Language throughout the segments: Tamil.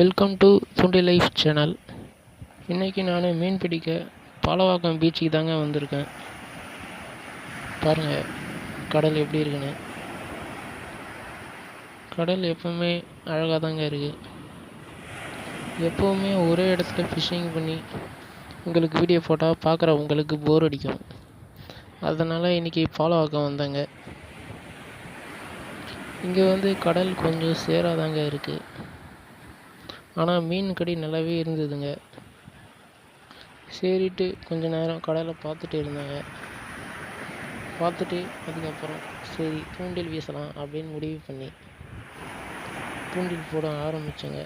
வெல்கம் டு சுண்டி லைஃப் சேனல் இன்றைக்கி நான் மீன் பிடிக்க பாலவாக்கம் பீச்சுக்கு தாங்க வந்திருக்கேன். பாருங்கள் கடல் எப்படி இருக்குன்னு. கடல் எப்போவுமே அழகாக தாங்க இருக்குது எப்போவுமே ஒரே இடத்துல ஃபிஷ்ஷிங் பண்ணி உங்களுக்கு வீடியோ போட்டால் பார்க்குற உங்களுக்கு போர் அடிக்கும். அதனால் இன்றைக்கி பாலவாக்கம் வந்தேங்க. இங்கே வந்து கடல் கொஞ்சம் சேராக தாங்க இருக்குது ஆனால் மீன் கடி நல்லாவே இருந்ததுங்க. சரிட்டு கொஞ்ச நேரம் கடலை பார்த்துட்டு இருந்தாங்க. பார்த்துட்டு அதுக்கப்புறம் சரி தூண்டில் வீசலாம் அப்படின்னு முடிவு பண்ணி தூண்டில் போட ஆரம்பித்தேங்க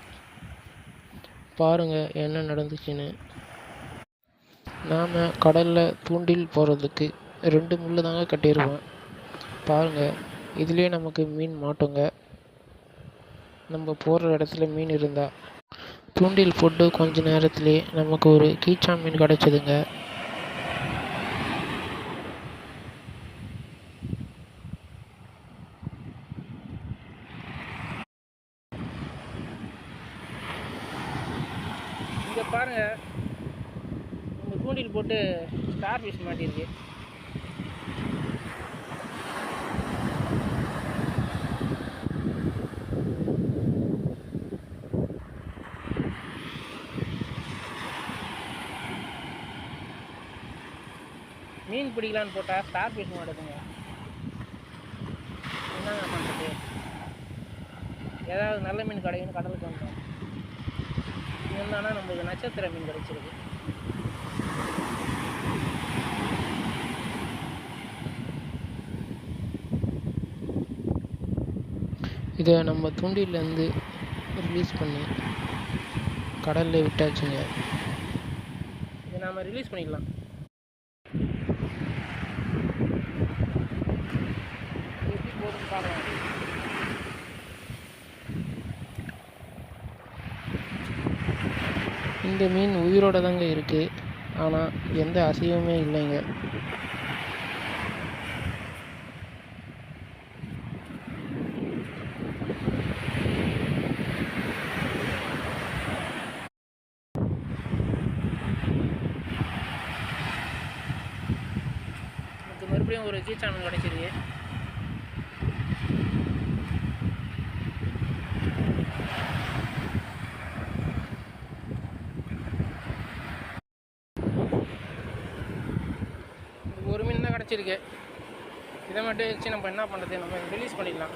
பாருங்கள் என்ன நடந்துச்சுன்னு. நாம் கடலில் தூண்டில் போடுறதுக்கு ரெண்டு முள் தாங்க கட்டிடுவோம் பாருங்கள் இதுலேயே நமக்கு மீன் மாட்டுங்க. நம்ம போடுற இடத்துல மீன் இருந்தால் தூண்டில் போட்டு கொஞ்ச நேரத்துலேயே நமக்கு ஒரு கீச்சா மீன் கிடச்சிதுங்க. இங்கே பாருங்க நம்ம தூண்டில் போட்டு ஸ்டார் ஃபிஷ் மாட்டிருக்கு. மீன் பிடிக்கலான்னு போட்டால் ஸ்டார் ஃபிஷ் மாட்டுதுங்க என்னங்க பண்ணுறது ஏதாவது நல்ல மீன் கிடைக்குன்னு கடலுக்கு வந்தோம். இருந்தானா நம்மளுக்கு நட்சத்திர மீன் கிடைச்சிருக்கு. இதை நம்ம தூண்டிலேருந்து ரிலீஸ் பண்ணி கடலில் விட்டாச்சுங்க. இதை நாம ரிலீஸ் பண்ணிக்கலாம் போதும் எப்படி இந்த மீன் உயிரோட தாங்க இருக்குது ஆனால் எந்த அசைவுமே இல்லைங்க. மறுபடியும் ஒரு கீ சேனல் கிடைச்சிருக்கு இது ஒரு இதை மட்டும் வச்சு நம்ம என்ன பண்ணுறது நம்ம ரிலீஸ் பண்ணிடலாம்.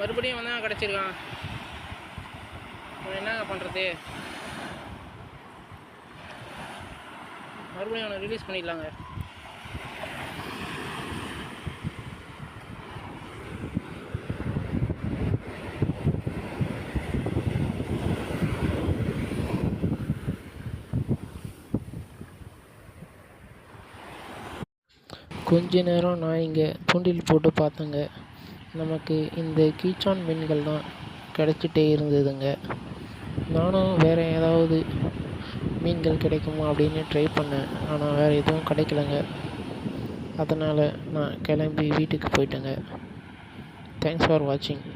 மறுபடியும் வந்து கிடச்சிருக்கான். என்னங்க பண்ணுறது மறுபடியும் அவனை ரிலீஸ் பண்ணிடலாங்க. கொஞ்ச நேரம் நான் இங்கே தூண்டில் போட்டு பார்த்தேங்க. நமக்கு இந்த கீச்சான் மீன்கள் தான் கிடச்சிட்டே இருந்ததுங்க. நானும் வேறு ஏதாவது மீன்கள் கிடைக்குமா அப்படின்னு ட்ரை பண்ணேன். ஆனால் வேறு எதுவும் கிடைக்கலங்க. அதனால் நான் கிளம்பி வீட்டுக்கு போயிட்டேங்க. தேங்க்ஸ் ஃபார் வாட்சிங்